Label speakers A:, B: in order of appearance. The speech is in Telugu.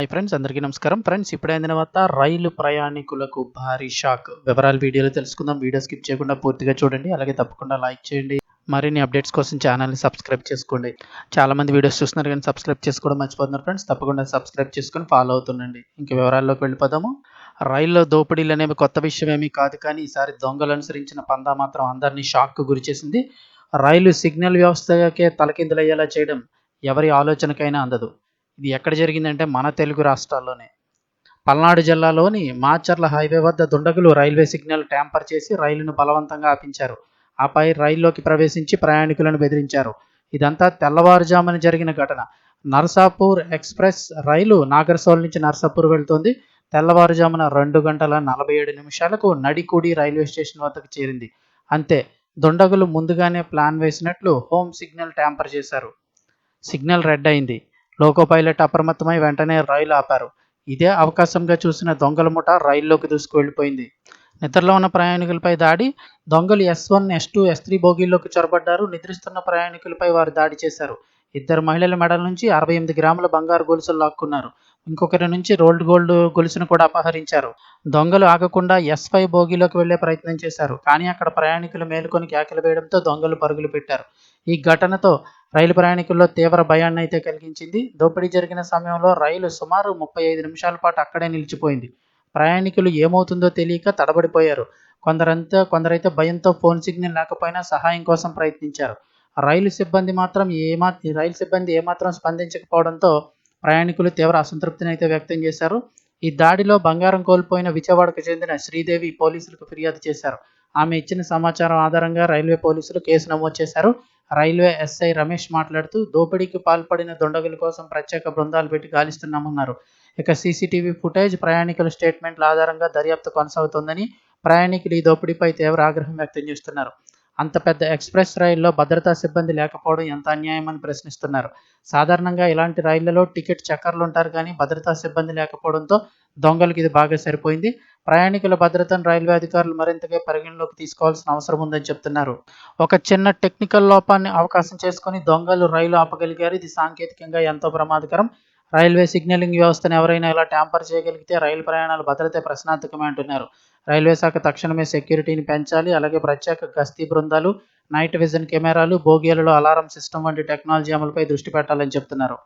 A: హాయ్ ఫ్రెండ్స్ అందరికీ నమస్కారం. ఫ్రెండ్స్ ఇప్పుడైన తర్వాత రైలు ప్రయాణికులకు భారీ షాక్. వివరాలు వీడియోలో తెలుసుకుందాం. వీడియో స్కిప్ చేయకుండా పూర్తిగా చూడండి. అలాగే తప్పకుండా లైక్ చేయండి. మరిన్ని అప్డేట్స్ కోసం ఛానల్ని సబ్స్క్రైబ్ చేసుకోండి. చాలా మంది వీడియోస్ చూస్తున్నారు కానీ సబ్స్క్రైబ్ చేసుకోవడం మర్చిపోతున్నారు ఫ్రెండ్స్ తప్పకుండా సబ్స్క్రైబ్ చేసుకొని ఫాలో అవుతుండండి. ఇంక వివరాల్లోకి వెళ్ళిపోదాము. రైల్లో దోపిడీలు అనేవి కొత్త విషయం ఏమీ కాదు కానీ ఈసారి దొంగలు అనుసరించిన పందా మాత్రం అందరినీ షాక్కు గురి చేసింది. రైలు సిగ్నల్ వ్యవస్థకే తలకిందులయ్యేలా చేయడం ఎవరి ఆలోచనకైనా అందదు. ఇది ఎక్కడ జరిగిందంటే మన తెలుగు రాష్ట్రాల్లోనే. పల్నాడు జిల్లాలోని మాచర్ల హైవే వద్ద దుండగులు రైల్వే సిగ్నల్ ట్యాంపర్ చేసి రైలును బలవంతంగా ఆపించారు. ఆపై రైల్లోకి ప్రవేశించి ప్రయాణికులను బెదిరించారు. ఇదంతా తెల్లవారుజామున జరిగిన ఘటన. నర్సాపూర్ ఎక్స్ప్రెస్ రైలు నాగర్సోల్ నుంచి నర్సాపూర్ వెళ్తోంది. తెల్లవారుజామున రెండు గంటల నలభై ఏడు నిమిషాలకు నడికూడి రైల్వే స్టేషన్ వద్దకు చేరింది. అంతే దుండగులు ముందుగానే ప్లాన్ వేసినట్లు హోమ్ సిగ్నల్ ట్యాంపర్ చేశారు. సిగ్నల్ రెడ్ అయింది. లోకో పైలట్ అప్రమత్తమై వెంటనే రైలు ఆపారు. ఇదే అవకాశంగా చూసిన దొంగల ముఠ రైల్లోకి దూసుకు వెళ్ళిపోయింది నిద్రలో ఉన్న ప్రయాణికులపై దాడి దొంగలు S one S two S three బోగీల్లోకి చొరబడ్డారు. నిద్రిస్తున్న ప్రయాణికులపై వారు దాడి చేశారు. ఇద్దరు మహిళల మెడల నుంచి అరవై ఎనిమిది గ్రాముల బంగారు గొలుసులు లాక్కున్నారు. ఇంకొకరి నుంచి రోల్డ్ గోల్డ్ గొలుసును కూడా అపహరించారు. దొంగలు ఆగకుండా ఎస్ ఫైవ్ బోగీలోకి వెళ్ళే ప్రయత్నం చేశారు. కానీ అక్కడ ప్రయాణికులు మేలుకొని కేకలు వేయడంతో దొంగలు పరుగులు పెట్టారు. ఈ ఘటనతో రైలు ప్రయాణికుల్లో తీవ్ర భయాన్ని అయితే కలిగించింది. దోపిడీ జరిగిన సమయంలో రైలు సుమారు ముప్పై ఐదు నిమిషాల పాటు అక్కడే నిలిచిపోయింది. ప్రయాణికులు ఏమవుతుందో తెలియక తడబడిపోయారు. కొందరంతా కొందరైతే భయంతో ఫోన్ సిగ్నల్ లేకపోయినా సహాయం కోసం ప్రయత్నించారు. రైలు సిబ్బంది మాత్రం ఏమా రైలు సిబ్బంది ఏమాత్రం స్పందించకపోవడంతో ప్రయాణికులు తీవ్ర అసంతృప్తిని అయితే వ్యక్తం చేశారు. ఈ దాడిలో బంగారం కోల్పోయిన విజయవాడకు చెందిన శ్రీదేవి పోలీసులకు ఫిర్యాదు చేశారు. ఆమె ఇచ్చిన సమాచారం ఆధారంగా రైల్వే పోలీసులు కేసు నమోదు చేశారు. రైల్వే ఎస్ఐ రమేష్ మాట్లాడుతూ దోపిడీకి పాల్పడిన దుండగుల కోసం ప్రత్యేక బృందాలు పెట్టి గాలిస్తున్నామన్నారు. ఇక సీసీటీవీ ఫుటేజ్ ప్రయాణికుల స్టేట్మెంట్ల ఆధారంగా దర్యాప్తు కొనసాగుతోందని ప్రయాణికులు ఈ దోపిడీపై తీవ్ర ఆగ్రహం వ్యక్తం చేస్తున్నారు. అంత పెద్ద ఎక్స్ప్రెస్ రైల్లో భద్రతా సిబ్బంది లేకపోవడం ఎంత అన్యాయమని ప్రశ్నిస్తున్నారు. సాధారణంగా ఇలాంటి రైళ్ళలో టికెట్ చెక్కర్లు ఉంటారు కానీ భద్రతా సిబ్బంది లేకపోవడంతో దొంగలకు ఇది బాగా సరిపోయింది. ప్రయాణికుల భద్రతను రైల్వే అధికారులు మరింతగా పరిగణలోకి తీసుకోవాల్సిన అవసరం ఉందని చెప్తున్నారు. ఒక చిన్న టెక్నికల్ లోపాన్ని అవకాశం చేసుకుని దొంగలు రైలు ఆపగలిగారు. ఇది సాంకేతికంగా ఎంతో ప్రమాదకరం. రైల్వే సిగ్నలింగ్ వ్యవస్థను ఎవరైనా ఇలా ట్యాంపర్ చేయగలిగితే రైలు ప్రయాణాలు భద్రత ప్రశ్నార్థకమే అంటున్నారు. రైల్వే శాఖ తక్షణమే సెక్యూరిటీని పెంచాలి. అలాగే ప్రత్యేక గస్తీ బృందాలు నైట్ విజన్ కెమెరాలు బోగీలలో అలారం సిస్టమ్ వంటి టెక్నాలజీ అమలుపై దృష్టి పెట్టాలని చెప్తున్నారు.